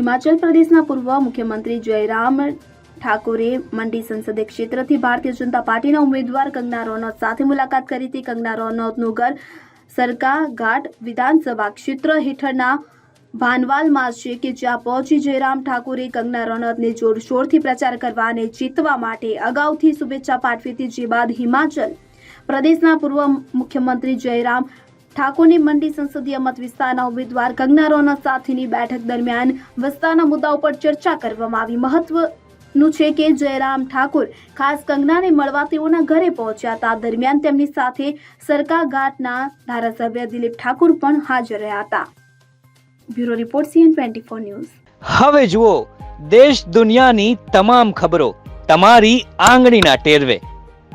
હિમાચલ પ્રદેશના પૂર્વ મુખ્યમંત્રી જયરામ ઠાકોરે મંડી સંસદીય ક્ષેત્રથી ભારતીય જનતા પાર્ટીના ઉમેદવાર કંગના રનૌત સાથે મુલાકાત કરી હતી. કંગના રનૌતનું ઘર સરકા ઘાટ વિધાનસભા ક્ષેત્ર હેઠળના ભાનવાલમાં છે કે જ્યાં પહોંચી જયરામ ઠાકોરે કંગના રનૌતને જોરશોરથી પ્રચાર કરવા અને જીતવા માટે અગાઉથી શુભેચ્છા પાઠવી હતી. જે બાદ હિમાચલ પ્રદેશના પૂર્વ મુખ્યમંત્રી જયરામ ઠાકોરની મંડી સંસદીય મત વિસ્તારના ઉમેદવાર કંગના રનૌત સાથેની બેઠક દરમિયાન વિસ્તારના મુદ્દા ઉપર ચર્ચા કરવામાં આવી. મહત્વનું છે કે જયરામ ઠાકોર ખાસ કંગનાને મળવા તેઓના ઘરે પહોંચ્યા હતા. દરમિયાન તેમની સાથે સરકાઘાટના ધારાસભ્ય દિલીપ ઠાકોર પણ હાજર રહ્યા હતા. Bureau report CN twenty four news. હવે જુઓ, દેશ દુનિયાની તમામ ખબરો તમારી આંગળીના ટેરવે.